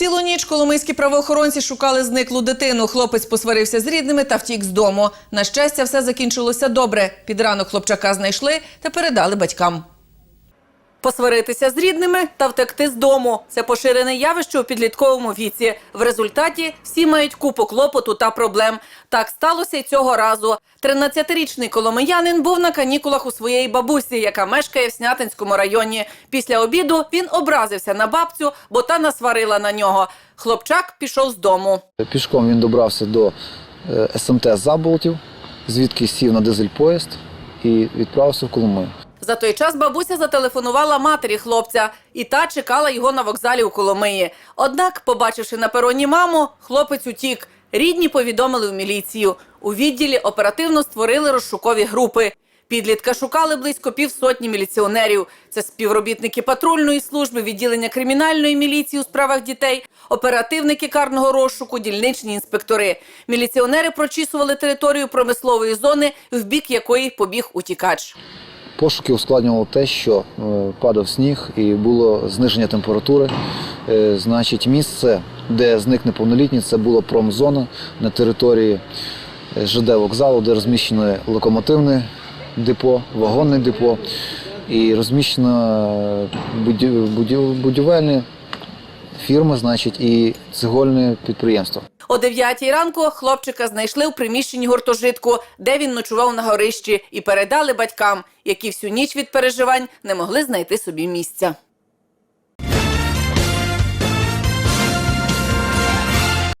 Цілу ніч коломийські правоохоронці шукали зниклу дитину. Хлопець посварився з рідними та втік з дому. На щастя, все закінчилося добре. Під ранок хлопчака знайшли та передали батькам. Посваритися з рідними та втекти з дому це поширене явище у підлітковому віці. В результаті всі мають купу клопоту та проблем. Так сталося й цього разу. 13-річний коломиянин був на канікулах у своєї бабусі, яка мешкає в Снятинському районі. Після обіду він образився на бабцю, бо та насварила на нього. Хлопчак пішов з дому. Пішком він добрався до е, СМТ Заболтів, звідки сів на дизель-поїзд і відправився в Коломию. За той час бабуся зателефонувала матері хлопця, і та чекала його на вокзалі у Коломиї. Однак, побачивши на пероні маму, хлопець утік. Рідні повідомили в міліцію. У відділі оперативно створили розшукові групи. Підлітка шукали близько півсотні міліціонерів. Це співробітники патрульної служби, відділення кримінальної міліції у справах дітей, оперативники карного розшуку, дільничні інспектори. Міліціонери прочісували територію промислової зони, в бік якої побіг утікач. Пошуки ускладнювало те, що е, падав сніг і було зниження температури. Е, Значить, місце, де зник неповнолітній, це була промзона на території е, ЖД вокзалу, де розміщено локомотивне депо, вагонне депо і розміщено будівельне фірми, значить, і цегольне підприємство. О 9 ранку хлопчика знайшли в приміщенні гуртожитку, де він ночував на горищі, і передали батькам, які всю ніч від переживань не могли знайти собі місця.